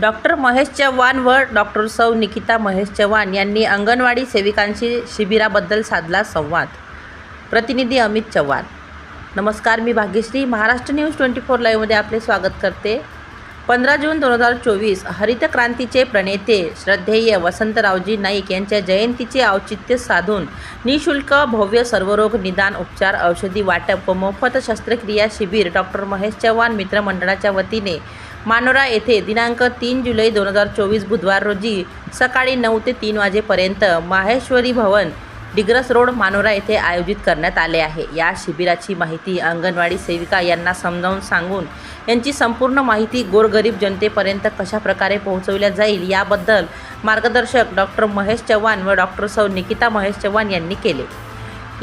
Doctor Mahesh Chavan व doctor सौ निकिता महेश चव्हाण यांनी अंगणवाडी सेविकांशी शिबिराबद्दल साधला संवाद. प्रतिनिधी अमित चव्हाण. नमस्कार मी Bhagyashree. Maharashtra news twenty four लाईव्हमध्ये आपले स्वागत करते. पंधरा जून दोन हजार चोवीस हरित क्रांतीचे प्रणेते श्रद्धेय वसंतरावजी नाईक यांच्या जयंतीचे औचित्य साधून निशुल्क भव्य सर्वरोग निदान उपचार औषधी वाटप व मोफत शस्त्रक्रिया शिबिर डॉक्टर महेश चव्हाण मित्रमंडळाच्या वतीने मानोरा येथे दिनांक तीन जुलै दोन हजार चोवीस बुधवार रोजी सकाळी नऊ ते तीन वाजेपर्यंत माहेश्वरी भवन डिग्रस रोड मानोरा येथे आयोजित करण्यात आले आहे. या शिबिराची माहिती अंगणवाडी सेविका यांना समजावून सांगून यांची संपूर्ण माहिती गोरगरीब जनतेपर्यंत कशाप्रकारे पोहोचवल्या जाईल याबद्दल मार्गदर्शक डॉक्टर महेश चव्हाण व डॉक्टर सौ निकिता महेश चव्हाण यांनी केले.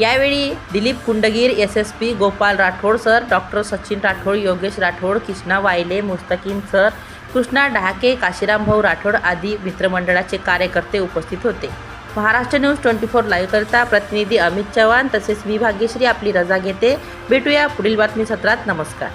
यावेळी Dilip Kundgir S S P Gopal Rathod sir doctor Sachin Rathod Yogesh Rathod Krishna Wayle Mustakim sir Krishna Dahake Kashiram भाऊ राठोड आदी मित्रमंडळाचे कार्यकर्ते उपस्थित होते. महाराष्ट्र न्यूज ट्वेंटी फोर लाईव्हकरिता प्रतिनिधी अमित चव्हाण तसेच मी भाग्यश्री आपली रजा घेते. भेटूया पुढील बातमी सत्रात. नमस्कार.